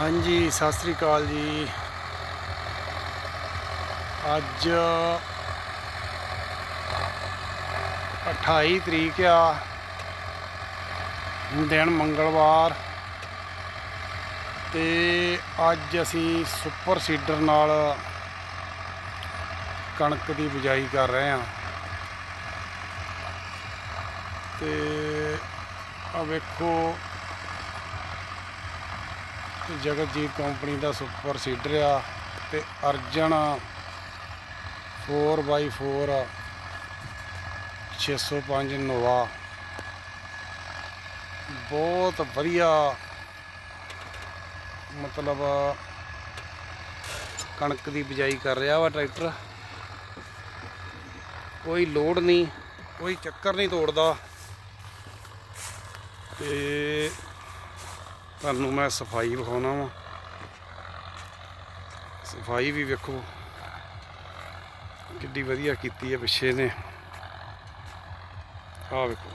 ਹਾਂਜੀ, ਸਤਿ ਸ੍ਰੀ ਅਕਾਲ ਜੀ। ਅੱਜ 28 ਤਰੀਕ ਆ। ਦਿਨ ਮੰਗਲਵਾਰ। ਤੇ ਅੱਜ ਅਸੀਂ ਸੁਪਰ ਸੀਡਰ ਨਾਲ ਕਣਕ ਦੀ ਬਿਜਾਈ ਕਰ ਰਹੇ ਹਾਂ। ਤੇ ਆ ਵੇਖੋ ਜਗਤਜੀਤ ਕੰਪਨੀ ਦਾ ਸੁਪਰ ਸੀਡਰ ਆ ਤੇ ਅਰਜਨ 4x4 605 ਨੋਵਾ। ਬਹੁਤ ਵਧੀਆ ਮਤਲਬ ਕਣਕ ਦੀ ਬਿਜਾਈ ਕਰ ਰਿਹਾ ਵਾ ਟਰੈਕਟਰ। ਕੋਈ ਲੋਡ ਨਹੀਂ, ਕੋਈ ਚੱਕਰ ਨਹੀਂ ਤੋੜਦਾ। ਤੇ ਤੁਹਾਨੂੰ ਮੈਂ ਸਫ਼ਾਈ ਵਿਖਾਉਣਾ ਵਾ। ਸਫ਼ਾਈ ਵੀ ਵੇਖੋ ਕਿੱਡੀ ਵਧੀਆ ਕੀਤੀ ਹੈ ਪਿੱਛੇ ਨੇ। ਆਹ ਵੇਖੋ।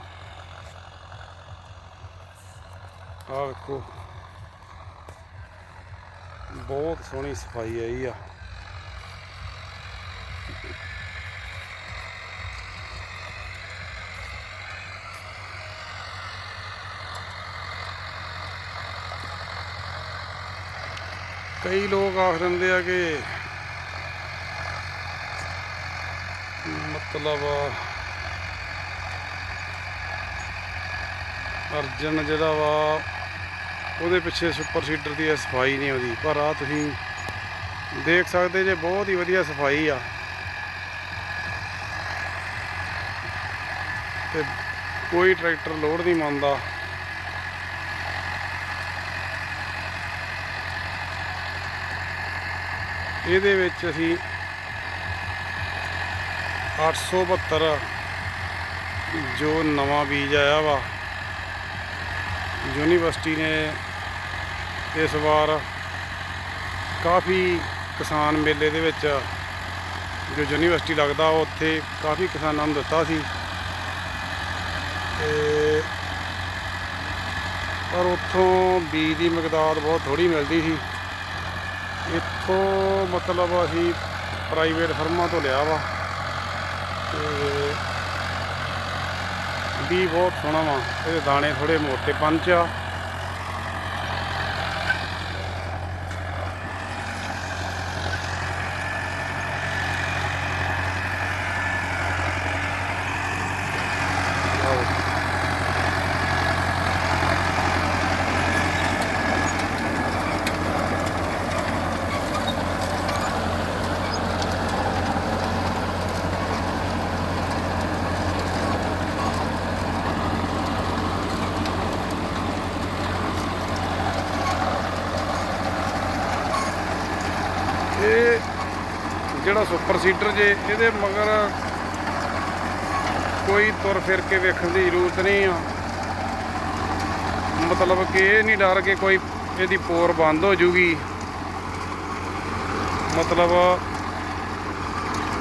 ਆਹ ਵੇਖੋ। ਬਹੁਤ ਸੋਹਣੀ ਸਫ਼ਾਈ ਆਈ ਆ। ਕਈ ਲੋਕ ਆਖ ਦਿੰਦੇ ਆ ਕਿ ਮਤਲਬ ਅਰਜਨ ਜਿਹੜਾ ਵਾ, ਉਹਦੇ ਪਿੱਛੇ ਸੁਪਰ ਸੀਡਰ ਦੀ ਸਫ਼ਾਈ ਨਹੀਂ ਆਉਂਦੀ। ਪਰ ਆ ਤੁਸੀਂ ਦੇਖ ਸਕਦੇ ਜੇ, ਬਹੁਤ ਹੀ ਵਧੀਆ ਸਫ਼ਾਈ ਆ। ਤੇ ਕੋਈ ਟਰੈਕਟਰ ਲੋਡ ਨਹੀਂ ਮੰਨਦਾ। ਇਹਦੇ ਵਿੱਚ ਅਸੀਂ 872 ਜੋ ਨਵਾਂ ਬੀਜ ਆਇਆ ਵਾ, ਯੂਨੀਵਰਸਿਟੀ ਨੇ ਇਸ ਵਾਰ ਕਾਫੀ ਕਿਸਾਨ ਮੇਲੇ ਦੇ ਵਿੱਚ ਜੋ ਯੂਨੀਵਰਸਿਟੀ ਲੱਗਦਾ ਉੱਥੇ ਕਾਫੀ ਕਿਸਾਨਾਂ ਨੂੰ ਦਿੱਤਾ ਸੀ। ਤੇ ਪਰ ਉੱਥੋਂ ਬੀਜ ਦੀ ਮਿਕਦਾਰ ਬਹੁਤ ਥੋੜੀ ਮਿਲਦੀ ਸੀ। ਇੱਥੋਂ ਮਤਲਬ ਅਸੀਂ ਪ੍ਰਾਈਵੇਟ ਫਰਮਾਂ ਤੋਂ ਲਿਆ ਵਾ ਤੇ ਵੀ ਬਹੁਤ ਸੋਹਣਾ ਵਾ। ਇਹਦੇ ਦਾਣੇ ਥੋੜੇ ਮੋਟੇ ਪੰਚ ਆ। ਇਹ ਜਿਹੜਾ ਸੁਪਰ ਸੀਡਰ ਜੇ, ਇਹਦੇ ਮਗਰ ਕੋਈ ਤੁਰ ਫਿਰ ਕੇ ਵੇਖਣ ਦੀ ਜ਼ਰੂਰਤ ਨਹੀਂ ਆ। ਮਤਲਬ ਕਿ ਇਹ ਨਹੀਂ ਡਰ ਕੇ ਕੋਈ ਇਹਦੀ ਪੋਰ ਬੰਦ ਹੋ ਜੂਗੀ। ਮਤਲਬ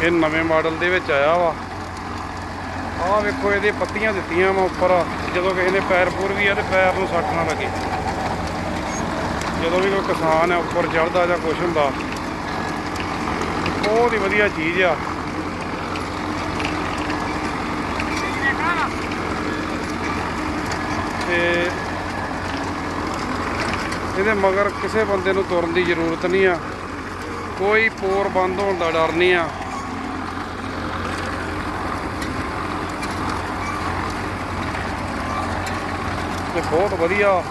ਇਹ ਨਵੇਂ ਮਾਡਲ ਦੇ ਵਿੱਚ ਆਇਆ ਵਾ। ਆਹ ਵੇਖੋ, ਇਹਦੇ ਪੱਤੀਆਂ ਦਿੱਤੀਆਂ ਵਾ ਉੱਪਰ। ਜਦੋਂ ਕਿਸੇ ਨੇ ਪੈਰ ਪੂਰ ਵੀ ਆ ਤੇ ਪੈਰ ਨੂੰ ਸੱਟ ਨਾ ਲੱਗੇ। ਜਦੋਂ ਵੀ ਕੋਈ ਕਿਸਾਨ ਹੈ ਉੱਪਰ ਚੜਦਾ ਜਾਂ ਕੁਝ ਹੁੰਦਾ ਬਹੁਤ ਹੀ ਵਧੀਆ ਚੀਜ਼ ਆ। ਤੇ ਇਹਦੇ ਮਗਰ ਕਿਸੇ ਬੰਦੇ ਨੂੰ ਤੁਰਨ ਦੀ ਜ਼ਰੂਰਤ ਨਹੀਂ ਆ। ਕੋਈ ਪੋਰ ਬੰਦ ਹੋਣ ਦਾ ਡਰ ਨਹੀਂ ਆ। ਤੇ ਬਹੁਤ ਵਧੀਆ।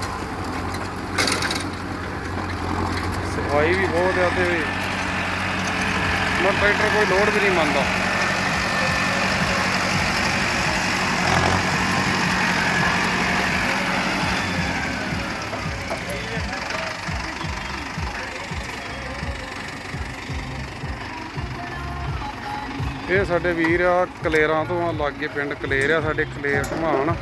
ਸਫ਼ਾਈ ਵੀ ਬਹੁਤ ਆ ਤੇ ਮੈਂ ਟਰੈਕਟਰ ਕੋਈ ਲੋਡ ਵੀ ਨਹੀਂ ਮੰਨਦਾ। ਇਹ ਸਾਡੇ ਵੀਰ ਆ, ਕਲੇਰਾਂ ਤੋਂ ਆ, ਲਾਗੇ ਪਿੰਡ ਕਲੇਰ ਆ, ਸਾਡੇ ਕਲੇਰ ਘਮਾਣ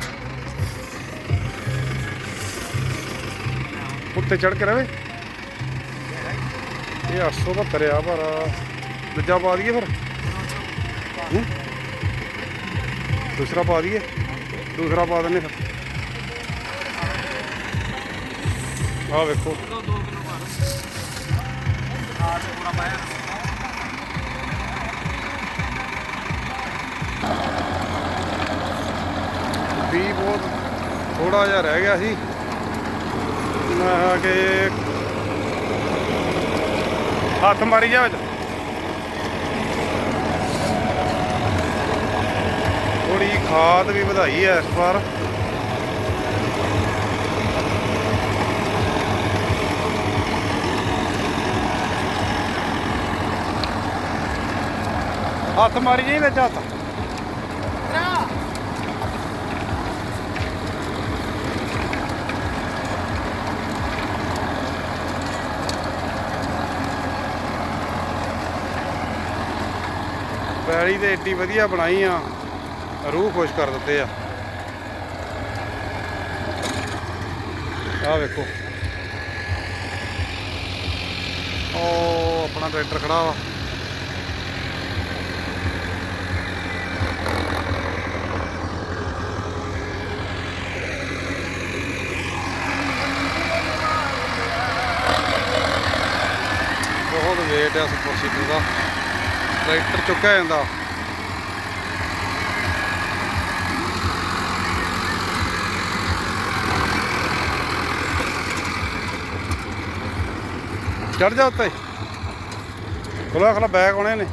ਉੱਤੇ ਚੜ ਕੇ ਰਵੇ। ਇਹ 872 ਆ ਪਰ ਦੂਜਾ ਪਾ ਦਈਏ ਫਿਰ? ਹੂੰ? ਦੂਸਰਾ ਪਾ ਦਈਏ? ਦੂਸਰਾ ਪਾ ਦਿੰਨੇ ਫਿਰ। ਆਹ ਵੇਖੋ। ਵੀ ਬਹੁਤ ਥੋੜਾ ਜਿਹਾ ਰਹਿ ਗਿਆ ਸੀ। ਮੈਂ ਕਿਹਾ ਕਿ ਹੱਥ ਮਾਰੀ ਜਾ ਵਿੱਚ। ਥੋੜੀ ਖਾਦ ਵੀ ਵਧਾਈ ਹੈ ਇਸ ਵਾਰ। ਹੱਥ ਮਾਰੀ ਜਾਈ ਵਿੱਚ ਹੱਥ। ਪੈਲੀ ਤੇ ਏਡੀ ਵਧੀਆ ਬਣਾਈ ਆ। ਰੂਹ ਖੁਸ਼ ਕਰ ਦਿੱਤੇ ਆ। ਆ ਵੇਖੋ। ਉਹ ਆਪਣਾ ਟਰੈਕਟਰ ਖੜਾ ਵਾ। ਬਹੁਤ ਵੇਟ ਆ ਸੁਪਰ ਸੀਟਰ ਦਾ ਟਰੈਕਟਰ ਚੁੱਕਿਆ ਜਾਂਦਾ। ਚੜ ਜਾ ਉੱਤੇ। ਖੁੱਲਾ ਖੁੱਲਾ ਬੈਗ ਆਉਣੇ ਨੇ।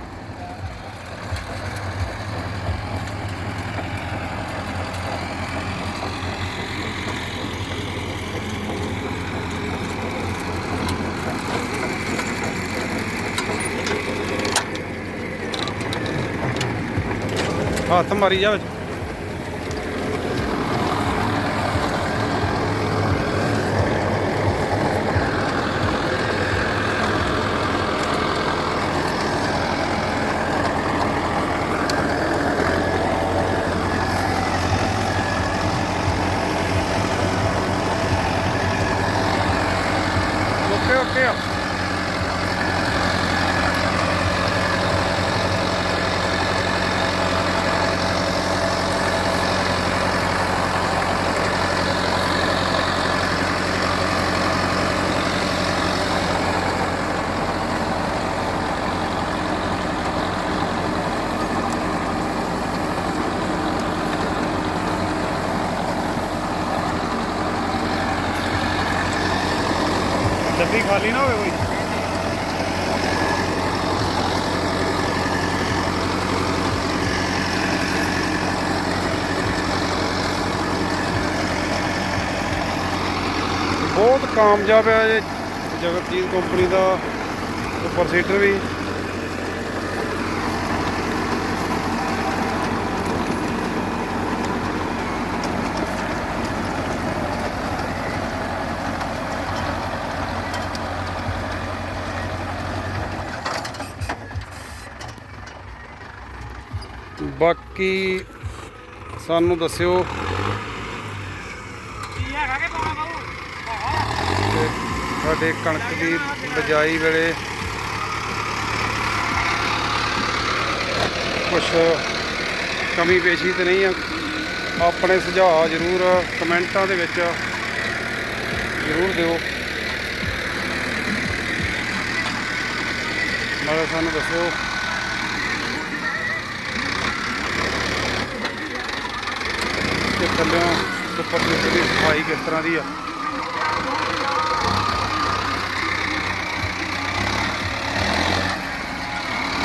ਹੱਥ ਮਾਰੀ ਜਾ ਵਿੱਚ। ਡੱਬੀ ਖਾਲੀ ਨਾ ਹੋਵੇ ਕੋਈ। ਬਹੁਤ ਕਾਮਯਾਬ ਹੈ ਜਗਤਜੀਤ ਕੰਪਨੀ ਦਾ ਸੁਪਰ ਸੀਟਰ ਵੀ। ਬਾਕੀ ਸਾਨੂੰ ਦੱਸਿਓ। ਸਾਡੇ ਕਣਕ ਦੀ ਬਜਾਈ ਵੇਲੇ ਕੁਝ ਕਮੀ ਪੇਸ਼ੀ ਤੇ ਨਹੀਂ ਆ। ਆਪਣੇ ਸੁਝਾਅ ਜ਼ਰੂਰ ਕਮੈਂਟਾਂ ਦੇ ਵਿੱਚ ਜ਼ਰੂਰ ਦਿਓ। ਨਾਲੇ ਸਾਨੂੰ ਦੱਸੋ ਕਿ ਥੱਲਿਓਂ ਸੁਪਰ ਸੀਟਰ ਦੀ ਸਫ਼ਾਈ ਕਿਸ ਤਰ੍ਹਾਂ ਦੀ ਆ।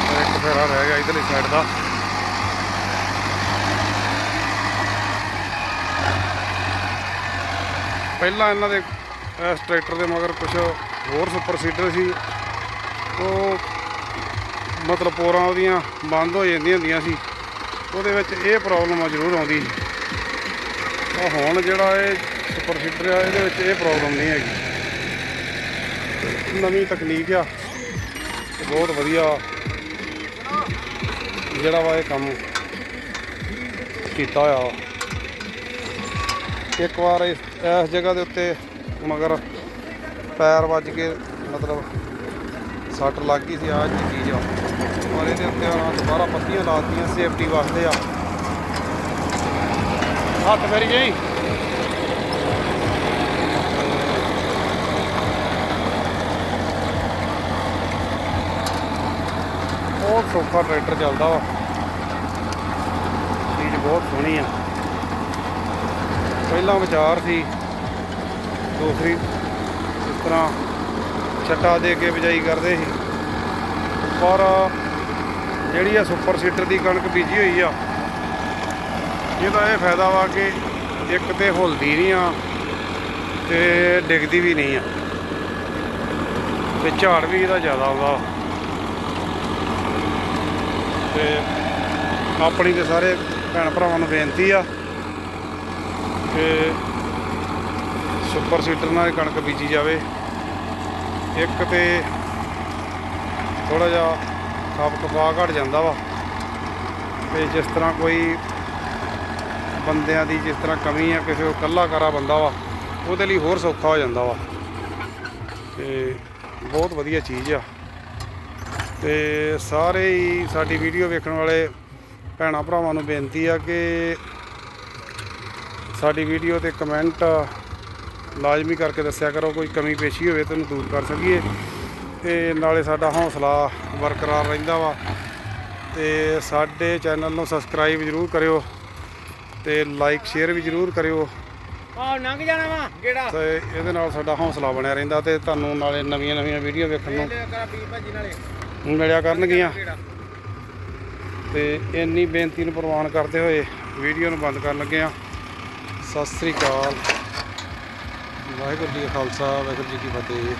ਔਰ ਇੱਕ ਫੇਰਾ ਰਹਿ ਗਿਆ ਇਧਰਲੀ ਸਾਈਡ ਦਾ। ਪਹਿਲਾਂ ਇਹਨਾਂ ਦੇ, ਇਸ ਟਰੈਕਟਰ ਦੇ ਮਗਰ ਕੁਝ ਹੋਰ ਸੁਪਰ ਸੀਟਰ ਸੀ। ਉਹ ਮਤਲਬ ਪੋਰਾਂ ਉਹਦੀਆਂ ਬੰਦ ਹੋ ਜਾਂਦੀਆਂ ਹੁੰਦੀਆਂ ਸੀ। ਉਹਦੇ ਵਿੱਚ ਇਹ ਪ੍ਰੋਬਲਮ ਆ ਜ਼ਰੂਰ ਆਉਂਦੀ ਸੀ। ਹੁਣ ਜਿਹੜਾ ਇਹ ਸੁਪਰ ਸੀਟਰ ਆ, ਇਹਦੇ ਵਿੱਚ ਇਹ ਪ੍ਰੋਬਲਮ ਨਹੀਂ ਹੈਗੀ। ਨਵੀਂ ਤਕਨੀਕ ਆ। ਬਹੁਤ ਵਧੀਆ ਜਿਹੜਾ ਵਾ ਇਹ ਕੰਮ ਕੀਤਾ ਹੋਇਆ ਵਾ ਇੱਕ ਵਾਰ ਇਸ ਇਸ ਜਗ੍ਹਾ ਦੇ ਉੱਤੇ ਮਗਰ ਪੈਰ ਵੱਜ ਕੇ ਮਤਲਬ ਸੱਟ ਲੱਗ ਗਈ ਸੀ, ਆਹ ਚੀਜ਼ ਆ। ਔਰ ਇਹਦੇ ਉੱਤੇ ਹੁਣ ਦੁਬਾਰਾ ਪੱਤੀਆਂ ਲਾਤੀਆਂ ਸੇਫਟੀ ਵਾਸਤੇ ਆ। ਹੱਥ ਫਿਰ ਗਈ ਬਹੁਤ ਸੁਪਰ ਟਰੈਕਟਰ ਚੱਲਦਾ ਵਾ। ਚੀਜ਼ ਬਹੁਤ ਸੋਹਣੀ ਆ। ਪਹਿਲਾਂ ਵਿਚਾਰ ਸੀ, ਦੂਸਰੀ ਇਸ ਤਰ੍ਹਾਂ ਛੱਟਾ ਦੇ ਕੇ ਬਿਜਾਈ ਕਰਦੇ ਸੀ। ਪਰ ਜਿਹੜੀ ਆ ਸੁਪਰ ਸੀਟਰ ਦੀ ਕਣਕ ਬੀਜੀ ਹੋਈ ਆ ਇਹਦਾ ਇਹ ਫਾਇਦਾ ਵਾ ਕਿ ਇੱਕ ਤੇ ਹੁਲਦੀ ਨਹੀਂ ਆ ਤੇ ਡਿੱਗਦੀ ਵੀ ਨਹੀਂ ਆ। ਤੇ ਝਾੜ ਵੀ ਇਹਦਾ ਜ਼ਿਆਦਾ ਆਉਂਦਾ ਤੇ ਆਪਣੀ ਤੇ ਸਾਰੇ ਭੈਣ ਭਰਾਵਾਂ ਨੂੰ ਬੇਨਤੀ ਆ ਕਿ ਸੁਪਰ ਸੀਟਰ ਨਾਲ ਕਣਕ ਬੀਜੀ ਜਾਵੇ। ਇੱਕ ਤੇ ਥੋੜਾ ਜਿਹਾ ਖਾਪ ਕਪਾਹ ਘਟ ਜਾਂਦਾ ਵਾ। ਤੇ ਜਿਸ ਤਰ੍ਹਾਂ ਕੋਈ ਬੰਦਿਆਂ ਦੀ ਜਿਸ ਤਰ੍ਹਾਂ ਕਮੀ ਆ, ਕਿਸੇ ਕੋ ਕੱਲਾ ਕਰਾ ਬੰਦਾ ਵਾ, ਉਹਦੇ ਲਈ ਹੋਰ ਸੌਖਾ ਹੋ ਜਾਂਦਾ ਵਾ। ਤੇ ਬਹੁਤ ਵਧੀਆ ਚੀਜ਼ ਆ। ਤੇ ਸਾਰੇ ਹੀ ਸਾਡੀ ਵੀਡੀਓ ਵੇਖਣ ਵਾਲੇ ਭੈਣਾਂ ਭਰਾਵਾਂ ਨੂੰ ਬੇਨਤੀ ਆ ਕਿ ਸਾਡੀ ਵੀਡੀਓ ਤੇ ਕਮੈਂਟ ਲਾਜ਼ਮੀ ਕਰਕੇ ਦੱਸਿਆ ਕਰੋ, ਕੋਈ ਕਮੀ ਪੇਸ਼ੀ ਹੋਵੇ ਤਾਂ ਉਹਨੂੰ ਦੂਰ ਕਰ ਸਕੀਏ। ਤੇ ਨਾਲੇ ਸਾਡਾ ਹੌਸਲਾ ਬਰਕਰਾਰ ਰਹਿੰਦਾ ਵਾ। ਤੇ ਸਾਡੇ ਚੈਨਲ ਨੂੰ ਸਬਸਕ੍ਰਾਈਬ ਜ਼ਰੂਰ ਕਰਿਓ। ਤੇ ਲਾਈਕ ਸ਼ੇਅਰ ਵੀ ਜ਼ਰੂਰ ਕਰਿਓ। ਆਹ ਲੰਘ ਜਾਣਾ ਵਾ ਗੇੜਾ। ਤੇ ਇਹਦੇ ਨਾਲ ਸਾਡਾ ਹੌਸਲਾ ਬਣਿਆ ਰਹਿੰਦਾ ਤੇ ਤੁਹਾਨੂੰ ਨਾਲੇ ਨਵੀਆਂ ਨਵੀਆਂ ਵੀਡੀਓ ਵੇਖਣ ਨੂੰ ਮਿਲਿਆ ਕਰਨਗੀਆਂ। ਤੇ ਇੰਨੀ ਬੇਨਤੀ ਨੂੰ ਪ੍ਰਵਾਨ ਕਰਦੇ ਹੋਏ ਵੀਡੀਓ ਨੂੰ ਬੰਦ ਕਰਨ ਲੱਗੇ ਆ। ਸਤਿ ਸ੍ਰੀ ਅਕਾਲ। ਵਾਹਿਗੁਰੂ ਜੀ ਖਾਲਸਾ ਵਾਹਿਗੁਰੂ ਜੀ ਕੀ ਫਤਿਹ।